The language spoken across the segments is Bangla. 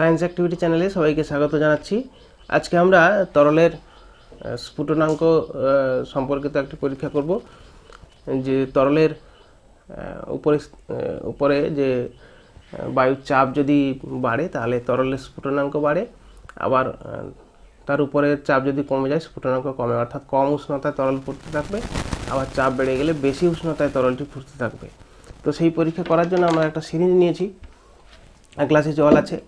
সায়েন্স অ্যাক্টিভিটি চ্যানেলে সবাইকে স্বাগত জানাচ্ছি। আজকে আমরা তরলের স্ফুটনাঙ্ক সম্পর্কিত একটি পরীক্ষা করব। যে তরলের উপরে উপরে যে বায়ুর চাপ যদি বাড়ে, তাহলে তরলের স্ফুটনাঙ্ক বাড়ে। আবার তার উপরের চাপ যদি কমে যায়, স্ফুটনাঙ্ক কমে। অর্থাৎ কম উষ্ণতায় তরল ফুটতে থাকবে, আবার চাপ বেড়ে গেলে বেশি উষ্ণতায় তরলটি ফুটতে থাকবে। তো সেই পরীক্ষা করার জন্য আমরা একটা সিরিঞ্জ নিয়েছি। এক গ্লাসে জল আছে।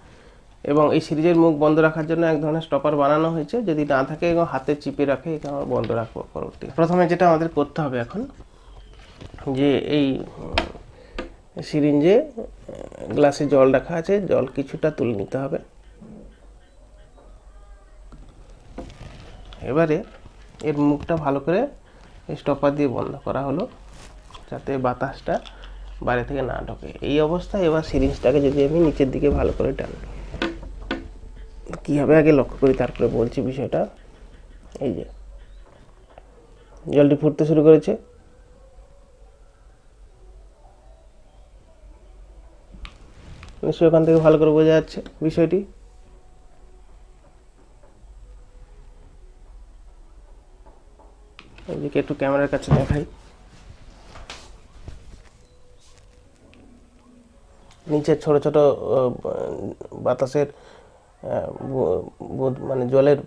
এবং এই সিরিজের মুখ বন্ধ রাখার জন্য এক ধরনের স্টপার বানানো হয়েছে। যদি না থাকে এবং হাতে চিপে রাখে এটা আমরা বন্ধ রাখব পরবর্তী। প্রথমে যেটা আমাদের করতে হবে এখন, যে এই সিরিঞ্জে গ্লাসে জল রাখা আছে। জল কিছুটা তুলে নিতে হবে। এবারে এর মুখটা ভালো করে স্টপার দিয়ে বন্ধ করা হলো, যাতে বাতাসটা বাইরে থেকে না ঢোকে। এই অবস্থায় এবার সিরিঞ্জটাকে যদি আমি নিচের দিকে ভালো করে টানি। কীভাবে আগে লক্ষ্য করি, তারপরে বলছি বিষয়টা। এই যে, জলটি ফুটতে শুরু করেছে। নিশ্চয়ই ওখান থেকে ভালো করে বোঝা যাচ্ছে বিষয়টি। এদিকে একটু ক্যামেরার কাছে দেখাই। নিচে ছোট ছোট বাতাসের মানে জলের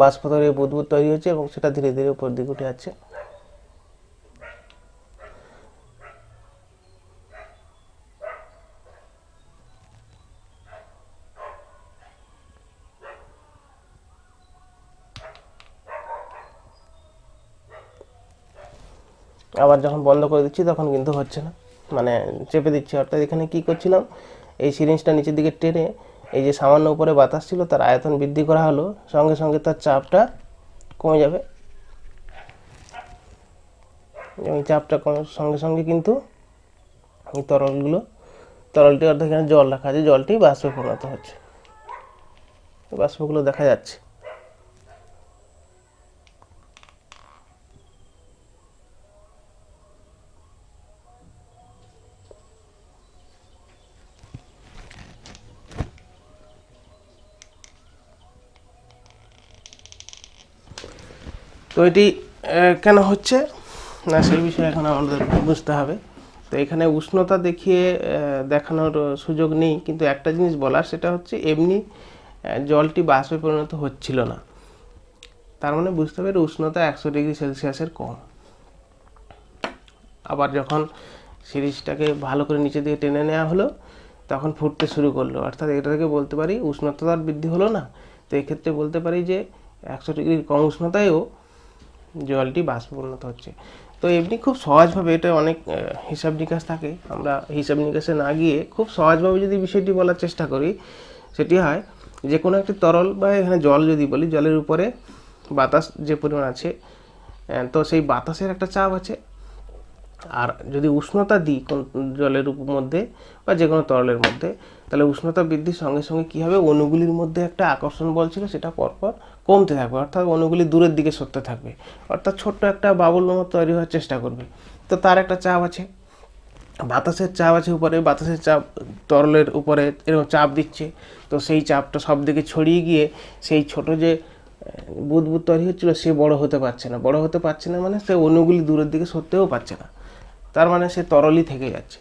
বাষ্প তৈরি বুদবুদ তৈরি হচ্ছে এবং সেটা ধীরে ধীরে উপর দিকে উঠে যাচ্ছে। আবার যখন বন্ধ করে দিচ্ছি, তখন কিন্তু হচ্ছে না। মানে চেপে দিচ্ছি। অর্থাৎ এখানে কি করছিলাম? এই সিরিঞ্জটা নিচের দিকে টেনে এই যে সামান্য উপরে বাতাস ছিল, তার আয়তন বৃদ্ধি করা হলো, সঙ্গে সঙ্গে তার চাপটা কমে যাবে। এবং চাপটা কমার সঙ্গে সঙ্গে কিন্তু এই তরলগুলো, তরলটি অর্থাৎ এখানে জল রাখা আছে, জলটি বাষ্পে পরিণত হচ্ছে। বাষ্পগুলো দেখা যাচ্ছে। তো এটি কেন হচ্ছে? না, সেই বিষয়ে এখন আমাদের বুঝতে হবে। তো এখানে উষ্ণতা দেখিয়ে দেখানোর সুযোগ নেই, কিন্তু একটা জিনিস বলার, সেটা হচ্ছে এমনি জলটি বাষ্পে পরিণত হচ্ছিল না। তার মানে বুঝতে হবে উষ্ণতা একশো ডিগ্রি সেলসিয়াসের কম। আবার যখন সিরিজটাকে ভালো করে নিচে দিয়ে টেনে নেওয়া হলো, তখন ফুটতে শুরু করল। অর্থাৎ এটা থেকে বলতে পারি উষ্ণতা তো আর বৃদ্ধি হলো না। তো এক্ষেত্রে বলতে পারি যে একশো ডিগ্রির কম উষ্ণতায়ও জলটি বাষ্পপূর্ণত পরিণত হচ্ছে। তো এমনি খুব সহজভাবে এটা অনেক হিসাব নিকাশ থাকে। আমরা হিসাব নিকাশে না গিয়ে খুব সহজভাবে যদি বিষয়টি বলার চেষ্টা করি, সেটি হয় যে কোনো একটি তরল বা এখানে জল যদি বলি, জলের উপরে বাতাস যে পরিমাণ আছে তো সেই বাতাসের একটা চাপ আছে। যদি উষ্ণতা দিই কোন জলের মধ্যে বা যে কোনো তরলের মধ্যে, তাহলে উষ্ণতা বৃদ্ধির সঙ্গে সঙ্গে কী হবে? অণুগুলির মধ্যে একটা আকর্ষণ বল ছিল, সেটা পরপর কমতে থাকবে। অর্থাৎ অণুগুলি দূরের দিকে সরতে থাকবে। অর্থাৎ ছোট্ট একটা বাবুল মতো তৈরি হওয়ার চেষ্টা করবে। তো তার একটা চাপ আছে। বাতাসের চাপ আছে উপরে, বাতাসের চাপ তরলের উপরে এরকম চাপ দিচ্ছে। তো সেই চাপটা সব দিকে ছড়িয়ে গিয়ে সেই ছোট যে বুদবুদ তৈরি হচ্ছিল, সে বড় হতে পারছে না। বড় হতে পারছে না মানে সে অণুগুলি দূরের দিকে সরতেও পারছে না। তার মানে সে তরলই থেকে যাচ্ছে।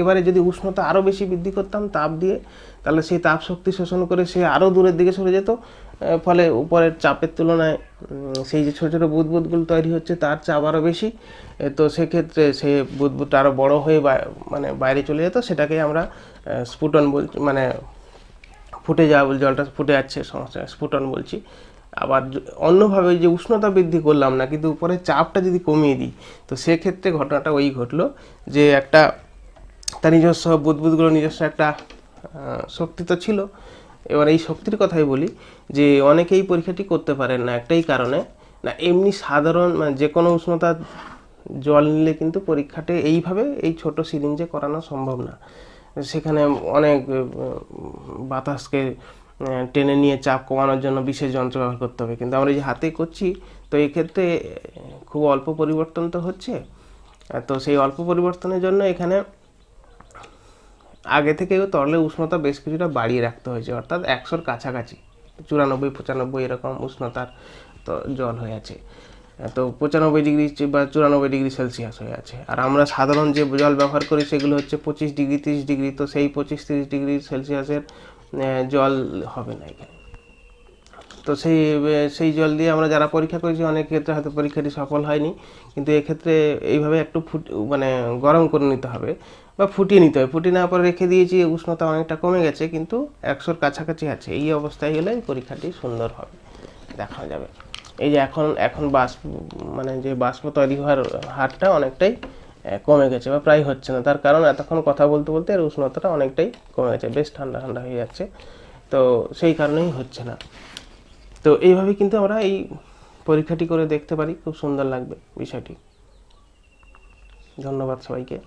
এবারে যদি উষ্ণতা আরও বেশি বৃদ্ধি করতাম, তাপ দিয়ে, তাহলে সেই তাপ শক্তি শোষণ করে সে আরও দূরের দিকে সরে যেত। ফলে উপরের চাপের তুলনায় সেই যে ছোটো ছোটো বুদবুদগুলো তৈরি হচ্ছে, তার চাপ আরও বেশি। তো সেক্ষেত্রে সে বুদবুদটা আরও বড় হয়ে মানে বাইরে চলে যেত। সেটাকে আমরা স্ফুটন বল মানে ফুটে যাওয়া জলটা ফুটে যাচ্ছে, সমস্যা, স্ফুটন বলছি। আবার অন্যভাবে যে উষ্ণতা বৃদ্ধি করলাম না, কিন্তু উপরে চাপটা যদি কমিয়ে দিই, তো সেক্ষেত্রে ঘটনাটা ওই ঘটলো যে একটা তার নিজস্ব বুদবুদগুলো, নিজস্ব একটা শক্তি তো ছিল। এবার এই শক্তির কথাই বলি যে অনেকেই পরীক্ষাটি করতে পারেন না একটাই কারণে। না, এমনি সাধারণ মানে যে কোনো উষ্ণতা জল নিলে কিন্তু পরীক্ষাতে এইভাবে এই ছোট সিরিঞ্জে করানো সম্ভব না। সেখানে অনেক বাতাসকে টেনে নিয়ে চাপ কমানোর জন্য বিশেষ যন্ত্র ব্যবহার করতে হবে। কিন্তু আমরা যে হাতে করছি, তো এক্ষেত্রে খুব অল্প পরিবর্তন তো হচ্ছে। তো সেই অল্প পরিবর্তনের জন্য এখানে আগে থেকেও তরলের উষ্ণতা বেশ কিছুটা বাড়িয়ে রাখতে হয়েছে। অর্থাৎ একশোর কাছাকাছি, চুরানব্বই, পঁচানব্বই এরকম উষ্ণতার তো জল হয়ে আছে। তো পঁচানব্বই ডিগ্রি বা চুরানব্বই ডিগ্রি সেলসিয়াস হয়ে আছে। আর আমরা সাধারণ যে জল ব্যবহার করি, সেগুলো হচ্ছে পঁচিশ ডিগ্রি, তিরিশ ডিগ্রি, তো সেই পঁচিশ, তিরিশ ডিগ্রি সেলসিয়াসের জল হবে না এখানে। তো সেই সেই জল দিয়ে আমরা যারা পরীক্ষা করেছি, অনেক ক্ষেত্রে হয়তো পরীক্ষাটি সফল হয়নি। কিন্তু এক্ষেত্রে এইভাবে একটু ফুট মানে গরম করে নিতে হবে বা ফুটিয়ে নিতে হবে। ফুটিয়ে নেওয়ার পর রেখে দিয়েছি, উষ্ণতা অনেকটা কমে গেছে, কিন্তু একশোর কাছাকাছি আছে। এই অবস্থায় হলে পরীক্ষাটি সুন্দর হবে, দেখা যাবে। এই যে এখন এখন বাষ্প মানে যে বাষ্প তৈরি হওয়ার হারটা অনেকটাই কমে গেছে বা প্রায় হচ্ছে না। তার কারণ এতক্ষণ কথা বলতে বলতে এর উষ্ণতাটা অনেকটাই কমে গেছে, বেশ ঠান্ডা ঠান্ডা হয়ে যাচ্ছে। তো সেই কারণেই হচ্ছে না। তো এইভাবে কিন্তু আমরা এই পরীক্ষাটি করে দেখতে পারি। খুব সুন্দর লাগবে বিষয়টি। ধন্যবাদ সবাইকে।